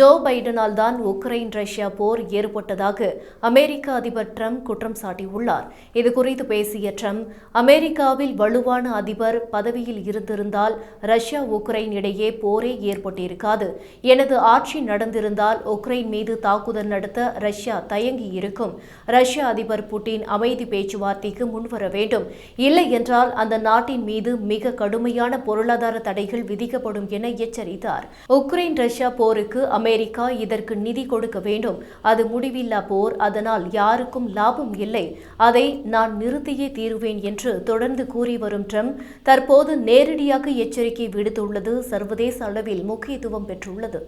Joe பைடனால் தான் Ukraine Russia போர் ஏற்பட்டதாக அமெரிக்க அதிபர் ட்ரம்ப் குற்றம் சாட்டியுள்ளார். இதுகுறித்து பேசிய ட்ரம்ப் அமெரிக்காவில் வலுவான அதிபர் பதவியில் இருந்திருந்தால் ரஷ்யா உக்ரைன் இடையே போரே ஏற்பட்டிருக்காது. எனது ஆட்சி நடந்திருந்தால் உக்ரைன் மீது தாக்குதல் நடத்த ரஷ்யா தயங்கி இருக்கும். ரஷ்ய அதிபர் புட்டின் அமைதி பேச்சுவார்த்தைக்கு முன்வர வேண்டும். இல்லை என்றால் அந்த நாட்டின் மீது மிக கடுமையான பொருளாதார தடைகள் விதிக்கப்படும் என எச்சரித்தார். உக்ரைன் ரஷ்யா போருக்கு அமெரிக்க அமெரிக்கா இதற்கு நிதி கொடுக்க வேண்டும். அது முடிவில்லா போர். அதனால் யாருக்கும் லாபம் இல்லை. அதை நான் நிறுத்தியே தீருவேன் என்று தொடர்ந்து கூறி வரும் ட்ரம்ப் தற்போது நேரடியாக எச்சரிக்கை விடுத்துள்ளது. சர்வதேச அளவில் முக்கியத்துவம் பெற்றுள்ளது.